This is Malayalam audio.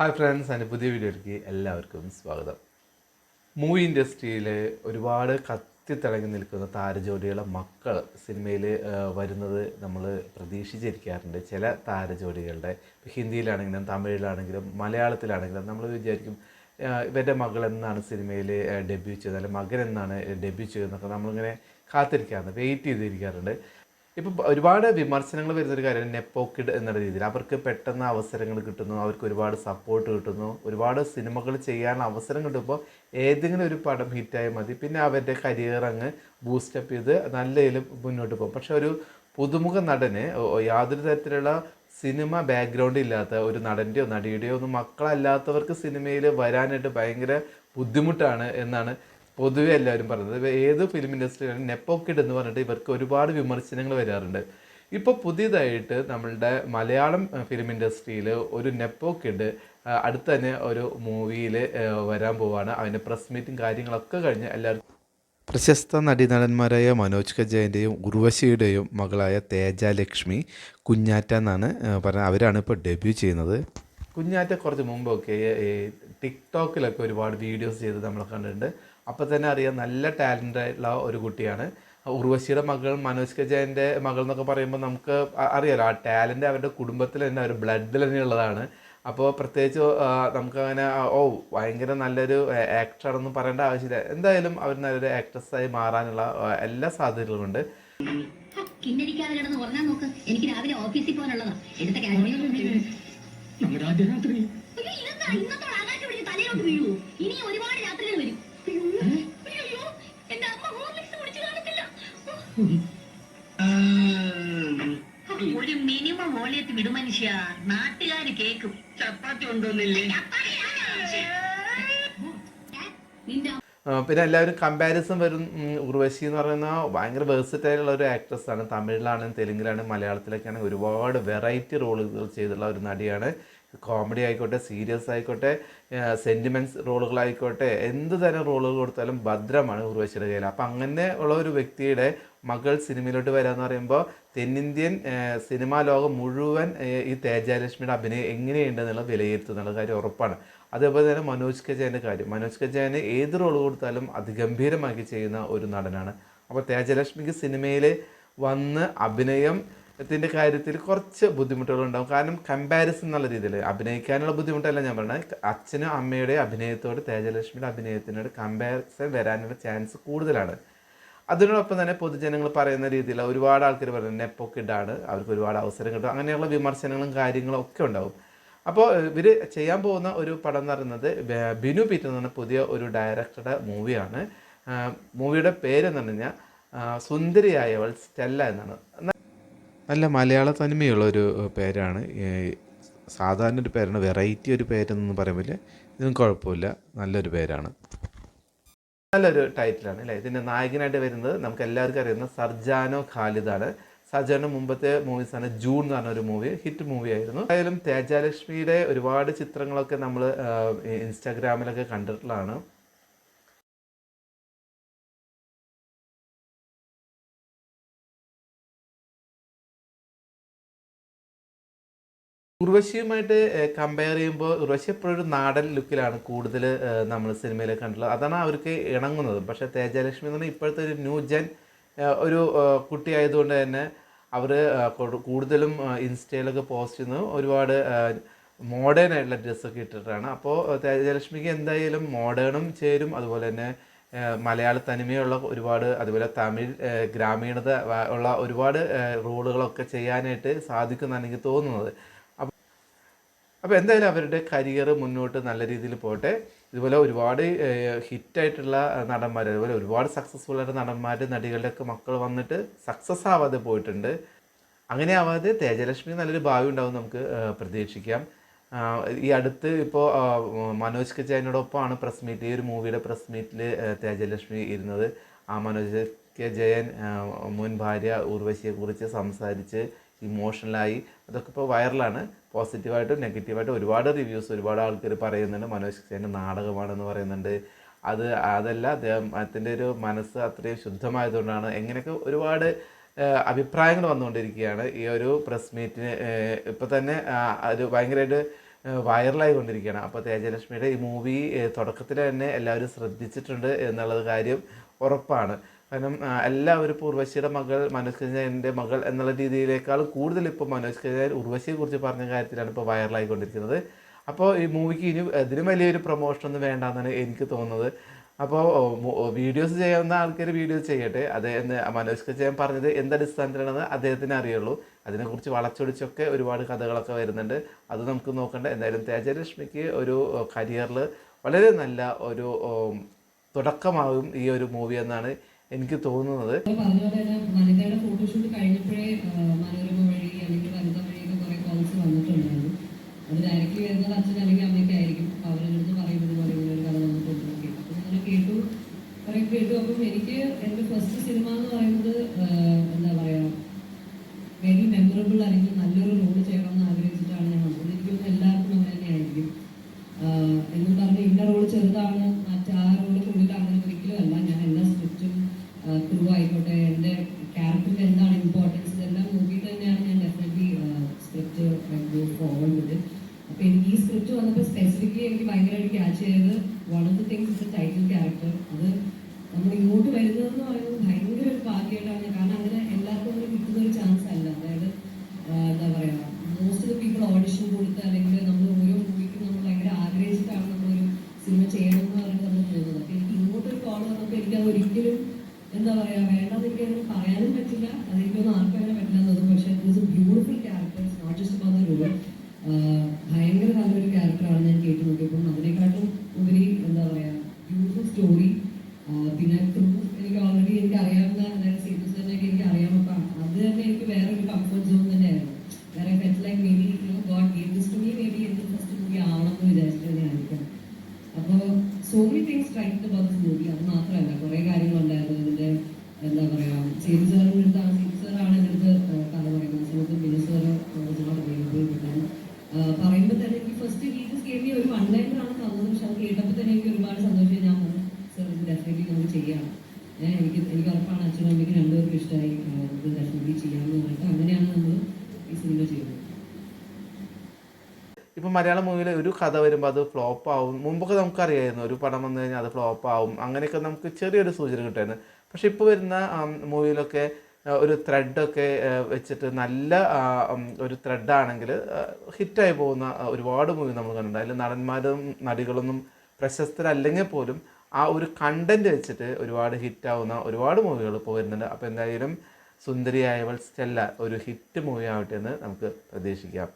ഹായ് ഫ്രണ്ട്സ് എന്റെ പുതിയ വീഡിയോയിലേക്ക് എല്ലാവർക്കും സ്വാഗതം. മൂവി ഇൻഡസ്ട്രിയിൽ ഒരുപാട് കത്തിത്തിളങ്ങി നിൽക്കുന്ന താരജോഡികളെ മക്കൾ സിനിമയിൽ വരുന്നത് നമ്മൾ പ്രതീക്ഷിച്ചിരിക്കാറുണ്ട്. ചില താരജോഡികളുടെ ഹിന്ദിയിലാണെങ്കിലും തമിഴിലാണെങ്കിലും മലയാളത്തിലാണെങ്കിലും നമ്മൾ വിചാരിക്കും ഇവരുടെ മകൾ എന്നാണ് സിനിമയിൽ ഡെബ്യൂ ചെയ്തത് അല്ലെങ്കിൽ മകൻ എന്നാണ് ഡെബ്യൂ ചെയ്തതെന്നൊക്കെ നമ്മളിങ്ങനെ കാത്തിരിക്കാറുണ്ട് വെയിറ്റ് ചെയ്തിരിക്കാറുണ്ട്. ഇപ്പം ഒരുപാട് വിമർശനങ്ങൾ വരുന്ന ഒരു കാര്യമാണ് നെപ്പോക്കിഡ് എന്നുള്ള രീതിയിൽ. അവർക്ക് പെട്ടെന്ന് അവസരങ്ങൾ കിട്ടുന്നു അവർക്ക് ഒരുപാട് സപ്പോർട്ട് കിട്ടുന്നു ഒരുപാട് സിനിമകൾ ചെയ്യാനുള്ള അവസരം കിട്ടുമ്പോൾ ഏതെങ്കിലും ഒരു പടം ഹിറ്റായി മതി. പിന്നെ അവരുടെ കരിയർ അങ്ങ് ബൂസ്റ്റപ്പ് ചെയ്ത് നല്ല രീതിയിൽ മുന്നോട്ട് പോകും. പക്ഷെ ഒരു പുതുമുഖ നടന് യാതൊരു തരത്തിലുള്ള സിനിമ ബാക്ക്ഗ്രൗണ്ട് ഇല്ലാത്ത ഒരു നടന്റെയോ നടിയുടെയോ ഒന്നും മക്കളല്ലാത്തവർക്ക് സിനിമയിൽ വരാനായിട്ട് ഭയങ്കര ബുദ്ധിമുട്ടാണ് എന്നാണ് പൊതുവെ എല്ലാവരും പറയുന്നത് ഏത് ഫിലിം ഇൻഡസ്ട്രിയിലും നെപ്പോക്കിഡ് എന്ന് പറഞ്ഞിട്ട് ഇവർക്ക് ഒരുപാട് വിമർശനങ്ങൾ വരാറുണ്ട്. ഇപ്പോൾ പുതിയതായിട്ട് നമ്മളുടെ മലയാളം ഫിലിം ഇൻഡസ്ട്രിയിൽ ഒരു നെപ്പോക്കിഡ് അടുത്ത് തന്നെ ഒരു മൂവിയിൽ വരാൻ പോവാണ്. അതിന്റെ പ്രസ് മീറ്റും കാര്യങ്ങളൊക്കെ കഴിഞ്ഞ് എല്ലാവർക്കും പ്രശസ്ത നടീനടന്മാരായ മനോജ് കജയന്റെയും ഉർവശിയുടെയും മകളായ തേജാലക്ഷ്മി കുഞ്ഞാറ്റ എന്നാണ് പറഞ്ഞത് അവരാണ് ഇപ്പോൾ ഡെബ്യൂ ചെയ്യുന്നത്. കുഞ്ഞാറ്റ കുറച്ച് മുമ്പൊക്കെ ടിക്ടോക്കിലൊക്കെ ഒരുപാട് വീഡിയോസ് ചെയ്ത് നമ്മൾ കണ്ടിട്ടുണ്ട്. അപ്പോൾ തന്നെ അറിയാം നല്ല ടാലന്റ് ആയിട്ടുള്ള ഒരു കുട്ടിയാണ്. ഉർവശിയുടെ മകൾ മനോജ് കജയന്റെ മകൾ എന്നൊക്കെ പറയുമ്പോൾ നമുക്ക് അറിയാലോ ആ ടാലന്റ് അവരുടെ കുടുംബത്തിൽ തന്നെ ഒരു ബ്ലഡിൽ തന്നെ ഉള്ളതാണ്. അപ്പോൾ പ്രത്യേകിച്ച് നമുക്കങ്ങനെ ഓ ഭയങ്കര നല്ലൊരു ആക്ടറാണെന്ന് പറയേണ്ട ആവശ്യമില്ല. എന്തായാലും അവർ നല്ലൊരു ആക്ട്രസ്സായി മാറാനുള്ള എല്ലാ സാധ്യതകളുമുണ്ട് ഉണ്ട്. കിടന്ന് ഉറങ്ങാൻ നോക്ക്. എനിക്ക് രാവിലെ ഓഫീസിൽ പോകാനുള്ളതാ. എടുത്ത കാര്യം നമ്മുടെ കേക്കും ചപ്പാത്തി ഉണ്ടോന്നില്ലേ പിന്നെ എല്ലാവരും കമ്പാരിസൺ വരും. ഉർവശി എന്ന് പറയുന്ന ഭയങ്കര വേഴ്സറ്റൈലുള്ള ഒരു ആക്ട്രസ് ആണ്. തമിഴിലാണ് തെലുങ്കിലാണെങ്കിലും മലയാളത്തിലൊക്കെയാണെങ്കിൽ ഒരുപാട് വെറൈറ്റി റോളുകൾ ചെയ്തിട്ടുള്ള ഒരു നടിയാണ്. കോമഡി ആയിക്കോട്ടെ സീരിയസ് ആയിക്കോട്ടെ സെന്റിമെന്റ്സ് റോളുകളായിക്കോട്ടെ എന്ത് തരം റോളുകൾ കൊടുത്താലും ഭദ്രമാണ് ഉർവശിയുടെ കയ്യിൽ. അപ്പം അങ്ങനെ ഉള്ള ഒരു വ്യക്തിയുടെ മകൾ സിനിമയിലോട്ട് എന്ന് പറയുമ്പോൾ തെന്നിന്ത്യൻ സിനിമാ ലോകം മുഴുവൻ ഈ തേജാലക്ഷ്മിയുടെ അഭിനയം എങ്ങനെയുണ്ടെന്നുള്ള വിലയിരുത്തുന്നുള്ള കാര്യം ഉറപ്പാണ്. അതേപോലെ തന്നെ മനോജ് കജാന്റെ കാര്യം. മനോജ് കജയന് ഏത് റോൾ കൊടുത്താലും അതിഗംഭീരമാക്കി ചെയ്യുന്ന ഒരു നടനാണ്. അപ്പോൾ തേജലക്ഷ്മിക്ക് സിനിമയിൽ വന്ന് അഭിനയം ത്തിന്റെ കാര്യത്തിൽ കുറച്ച് ബുദ്ധിമുട്ടുകളുണ്ടാകും കാരണം കമ്പാരിസൺ എന്നുള്ള രീതിയിൽ അഭിനയിക്കാനുള്ള ബുദ്ധിമുട്ടല്ല ഞാൻ പറഞ്ഞത്. അച്ഛനും അമ്മയുടെ അഭിനയത്തോട് തേജലക്ഷ്മിയുടെ അഭിനയത്തിനോട് കമ്പാരിസൺ വരാനുള്ള ചാൻസ് കൂടുതലാണ്. അതിനോടൊപ്പം തന്നെ പൊതുജനങ്ങൾ പറയുന്ന രീതിയിൽ ഒരുപാട് ആൾക്കാർ പറയുന്നത് നെപ്പൊക്കിഡാണ് അവർക്ക് ഒരുപാട് അവസരം കിട്ടും അങ്ങനെയുള്ള വിമർശനങ്ങളും കാര്യങ്ങളും ഒക്കെ ഉണ്ടാവും. അപ്പോൾ ഇവർ ചെയ്യാൻ പോകുന്ന ഒരു പടം എന്ന് പറയുന്നത് ബിനു പീറ്റർ എന്ന് പറഞ്ഞ പുതിയ ഒരു ഡയറക്ടറുടെ മൂവിയാണ് മൂവിയുടെ പേരെന്ന് പറഞ്ഞു കഴിഞ്ഞാൽ സുന്ദരിയായവൾ സ്റ്റെല്ല എന്നാണ്. നല്ല മലയാള തനിമയുള്ള ഒരു പേരാണ്. സാധാരണ ഒരു പേരാണ് വെറൈറ്റി ഒരു പേരെന്നൊന്നും പറയുമ്പോൾ ഇതും കുഴപ്പമില്ല. നല്ലൊരു പേരാണ്. നല്ലൊരു ടൈറ്റിലാണ് അല്ലേ? ഇതിന്റെ നായകനായിട്ട് വരുന്നത് നമുക്ക് എല്ലാവർക്കും അറിയുന്ന സർജാനോ ഖാലിദാണ്. സർജാനോ മുമ്പത്തെ മൂവീസാണ് ജൂൺ എന്ന് പറഞ്ഞ ഒരു മൂവി ഹിറ്റ് മൂവി ആയിരുന്നു. എന്തായാലും തേജാലക്ഷ്മിയുടെ ഒരുപാട് ചിത്രങ്ങളൊക്കെ നമ്മൾ ഇൻസ്റ്റാഗ്രാമിലൊക്കെ കണ്ടിട്ടുള്ളതാണ്. ഉർവശിയുമായിട്ട് കമ്പയർ ചെയ്യുമ്പോൾ ഉർവശി എപ്പോഴും ഒരു നാടൻ ലുക്കിലാണ് കൂടുതൽ നമ്മൾ സിനിമയിൽ കണ്ടുള്ളത് അതാണ് അവർക്ക് ഇണങ്ങുന്നത്. പക്ഷേ തേജലക്ഷ്മി എന്ന് പറഞ്ഞാൽ ഇപ്പോഴത്തെ ഒരു ന്യൂ ജെൻ ഒരു കുട്ടിയായതുകൊണ്ട് തന്നെ അവർ കൂടുതലും ഇൻസ്റ്റയിലൊക്കെ പോസ്റ്റ് ചെയ്യുന്നത് ഒരുപാട് മോഡേൺ ആയിട്ടുള്ള ഡ്രസ്സൊക്കെ ഇട്ടിട്ടാണ്. അപ്പോൾ തേജലക്ഷ്മിക്ക് എന്തായാലും മോഡേണും ചേരും. അതുപോലെ തന്നെ മലയാള തനിമയുള്ള ഒരുപാട് അതുപോലെ തമിഴ് ഗ്രാമീണത ഉള്ള ഒരുപാട് റോളുകളൊക്കെ ചെയ്യാനായിട്ട് സാധിക്കുമെന്നാണ് എനിക്ക് തോന്നുന്നത്. അപ്പോൾ എന്തായാലും അവരുടെ കരിയർ മുന്നോട്ട് നല്ല രീതിയിൽ പോട്ടെ ഇതുപോലെ ഒരുപാട് ഹിറ്റായിട്ടുള്ള നടന്മാർ അതുപോലെ ഒരുപാട് സക്സസ്ഫുൾ ആയിട്ട് നടന്മാർ നടികളുടെയൊക്കെ മക്കൾ വന്നിട്ട് സക്സസ് ആവാതെ പോയിട്ടുണ്ട്. അങ്ങനെ ആവാതെ തേജലക്ഷ്മി നല്ലൊരു ഭാവി ഉണ്ടാവും നമുക്ക് പ്രതീക്ഷിക്കാം. ഈ അടുത്ത് ഇപ്പോൾ മനോജ് കെജയനോടൊപ്പമാണ് പ്രസ് മീറ്റ് ഈ ഒരു മൂവിയുടെ പ്രസ് മീറ്റിൽ തേജലക്ഷ്മി ഇരുന്നത്. ആ മനോജ് കെ ജയൻ മുൻ ഭാര്യ ഊർവശിയെക്കുറിച്ച് സംസാരിച്ച് ഇമോഷണലായി അതൊക്കെ ഇപ്പോൾ വൈറലാണ്. പോസിറ്റീവായിട്ടും നെഗറ്റീവായിട്ടും ഒരുപാട് റിവ്യൂസ് ഒരുപാട് ആൾക്കാർ പറയുന്നുണ്ട്. മനോജ് കെ നാടകമാണെന്ന് പറയുന്നുണ്ട്. അത് അതല്ല അദ്ദേഹത്തിന്റെ ഒരു മനസ്സ് അത്രയും ശുദ്ധമായതുകൊണ്ടാണ് എങ്ങനെയൊക്കെ ഒരുപാട് അഭിപ്രായങ്ങൾ വന്നുകൊണ്ടിരിക്കുകയാണ്. ഈ ഒരു പ്രസ് മീറ്റിന് ഇപ്പോൾ തന്നെ അത് ഭയങ്കരമായിട്ട് വൈറലായി കൊണ്ടിരിക്കുകയാണ് അപ്പോൾ തേജലക്ഷ്മിയുടെ ഈ മൂവി തുടക്കത്തിൽ തന്നെ എല്ലാവരും ശ്രദ്ധിച്ചിട്ടുണ്ട് എന്നുള്ളത് കാര്യം ഉറപ്പാണ്. കാരണം എല്ലാവരും ഇപ്പോൾ ഉർവശിയുടെ മകൾ മനോജ് കജാന്റെ മകൾ എന്നുള്ള രീതിയിലേക്കാൾ കൂടുതൽ ഇപ്പോൾ മനോജ് ഉർവശിയെ കുറിച്ച് പറഞ്ഞ കാര്യത്തിലാണ് ഇപ്പോൾ വൈറലായിക്കൊണ്ടിരിക്കുന്നത്. അപ്പോൾ ഈ മൂവിക്ക് ഇനി ഇതിനും വലിയൊരു പ്രൊമോഷനൊന്നും വേണ്ടെന്നാണ് എനിക്ക് തോന്നുന്നത്. അപ്പോൾ വീഡിയോസ് ചെയ്യാവുന്ന ആൾക്കാർ വീഡിയോസ് ചെയ്യട്ടെ. എന്ന് മനോജ് കജാൻ പറഞ്ഞത് എന്തടിസ്ഥാനത്തിലാണെന്ന് അദ്ദേഹത്തിന് അറിയുള്ളൂ. അതിനെക്കുറിച്ച് വളച്ചൊടിച്ചൊക്കെ ഒരുപാട് കഥകളൊക്കെ വരുന്നുണ്ട്. അത് നമുക്ക് നോക്കണ്ട. എന്തായാലും തേജലക്ഷ്മിക്ക് ഒരു കരിയറിൽ വളരെ നല്ല ഒരു തുടക്കമാകും ഈ ഒരു മൂവി എന്നാണ് എനിക്ക് തോന്നുന്നത്. എനിക്ക് എന്റെ ഫസ്റ്റ് സിനിമ എന്ന് പറയുന്നത് എന്താ പറയാ വെരി മെമ്മറബിൾ അല്ലെങ്കിൽ നല്ലൊരു റോൾ ചെയ്യണം എന്ന് ആഗ്രഹിച്ചിട്ടാണ് ഞാൻ വന്നത് എനിക്ക് തോന്നുന്നു എല്ലാവർക്കും അങ്ങനെ തന്നെയായിരിക്കും ആഹ് എന്നും പറഞ്ഞ് ഇന്ന റോൾ ചെറുതാണ് മറ്റേ ആ റോൾ കൂടുതൽ അങ്ങനെ ഒരിക്കലും അല്ല ഞാൻ എല്ലാ സ്ക്രിപ്റ്റും ക്രൂ ആയിക്കോട്ടെ എന്റെ ക്യാരക്ടറിന് എന്താണ് ഇമ്പോർട്ടൻസ് ഇതെല്ലാം നോക്കിയിട്ട് തന്നെയാണ് ഞാൻ ഡെഫിനറ്റ്ലി സ്ക്രിപ്റ്റ് അപ്പൊ അപ്പോൾ എനിക്ക് ഈ സ്ക്രിപ്റ്റ് വന്നപ്പോൾ സ്പെസിഫിക്കലി എനിക്ക് ഭയങ്കരമായിട്ട് ക്യാച്ച് ചെയ്തത് one of the things is title character അത് നമ്മൾ ഇങ്ങോട്ട് വരുന്നതെന്ന് പറയുന്നത് ഭയങ്കര ഒരു ഭാഗ്യമായിട്ടാണ്. കാരണം അങ്ങനെ എല്ലാവർക്കും അങ്ങനെ കിട്ടുന്ന ഒരു ചാൻസ് അല്ല അതായത് ആഹ് എന്താ പറയാ മോസ്റ്റ് ഓഫ് പീപ്പിൾ ഓഡിഷൻ കൊടുത്ത് അല്ലെങ്കിൽ നമ്മൾ ഓരോ മൂവിക്കും നമ്മൾ ഭയങ്കര ആഗ്രഹിച്ചിട്ടാണ് നമ്മളൊരു സിനിമ ചെയ്യണം എന്ന് പറഞ്ഞിട്ട് നമ്മൾ പോകുന്നത് അപ്പൊ എനിക്ക് ഇങ്ങോട്ടൊരു കോൾ വന്നപ്പോൾ എനിക്ക് അത് ഒരിക്കലും എന്താ പറയാ വേണ്ടെന്ന് എനിക്ക് അങ്ങനെ പറയാനും പറ്റില്ല അതെനിക്കൊന്നും ആർക്കും അങ്ങനെ പറ്റില്ല എന്നത് പക്ഷേ it a beautiful character not just about the role ഭയങ്കര നല്ലൊരു ക്യാരക്ടറാണ് ഞാൻ കേട്ടു നോക്കിയപ്പോൾ അതിനെക്കാട്ടും ഉപരി എന്താ പറയാ ബ്യൂട്ടിഫുൾ സ്റ്റോറി പിന്നെ എനിക്ക് ഓൾറെഡി എനിക്ക് അറിയാവുന്ന അതായത് സീരീസ് തന്നെയൊക്കെ എനിക്ക് അറിയാം. അപ്പം അത് തന്നെ എനിക്ക് വേറെ ഒരു കംഫർട്ട് സോൺ തന്നെയായിരുന്നു വേറെ ഫെറ്റ് ലൈക്ക് ഫസ്റ്റ് മൂവി ആവണം എന്ന് വിചാരിച്ചിട്ട് അപ്പോൾ so many things try about movie അത് മാത്രമല്ല കുറേ കാര്യങ്ങളുണ്ടായിരുന്നു ഇതിന്റെ എന്താ പറയുക സേതു സാറിന്റെ അടുത്താണ് സേതു സാറാണ് എന്റെ അടുത്ത് ഏഹ് കഥ പറയുന്നത് സമയത്ത് ബിനു സാർ അവൈലബിൾ കിട്ടാൻ പറയുമ്പോൾ തന്നെ എനിക്ക് ഫസ്റ്റ് ടീച്ചേഴ്സ് ഗേവ് ഒരു വൺ ലൈനറാണ് തന്നത് പക്ഷെ അത് കേട്ടപ്പോൾ തന്നെ എനിക്ക് ഒരുപാട് സന്തോഷം ഞാൻ സർ ഇത് ഡെഫിനറ്റ്ലി നമുക്ക് ചെയ്യാം. എനിക്ക് എനിക്ക് ഉറപ്പാണ് അച്ഛനും അമ്മയ്ക്ക് രണ്ടുപേർക്കും ഇഷ്ടമായി. ഇത് ഡെഫിനറ്റ്ലി ചെയ്യാമെന്ന് പറഞ്ഞിട്ട് അങ്ങനെയാണ് നമ്മൾ ഈ സിനിമ ചെയ്തത്. ഇപ്പം മലയാളം മൂവിയിൽ ഒരു കഥ വരുമ്പോൾ അത് ഫ്ലോപ്പ് ആവും. മുമ്പൊക്കെ നമുക്കറിയായിരുന്നു ഒരു പടം വന്നു കഴിഞ്ഞാൽ അത് ഫ്ലോപ്പ് ആവും. അങ്ങനെയൊക്കെ നമുക്ക് ചെറിയൊരു സൂചന കിട്ടുമായിരുന്നു. പക്ഷെ ഇപ്പോൾ വരുന്ന മൂവിയിലൊക്കെ ഒരു ത്രെഡൊക്കെ വെച്ചിട്ട് നല്ല ഒരു ത്രെഡാണെങ്കിൽ ഹിറ്റായി പോകുന്ന ഒരുപാട് മൂവി നമ്മൾ കണ്ടിട്ടുണ്ട്. അതിൽ നടന്മാരും നടികളൊന്നും പ്രശസ്തരല്ലെങ്കിൽ പോലും ആ ഒരു കണ്ടന്റ് വെച്ചിട്ട് ഒരുപാട് ഹിറ്റാവുന്ന ഒരുപാട് മൂവികൾ ഇപ്പോൾ വരുന്നുണ്ട്. അപ്പോൾ എന്തായാലും സുന്ദരിയായവൾ സ്റ്റെല്ല ഒരു ഹിറ്റ് മൂവി ആവട്ടെ എന്ന് നമുക്ക് പ്രതീക്ഷിക്കാം.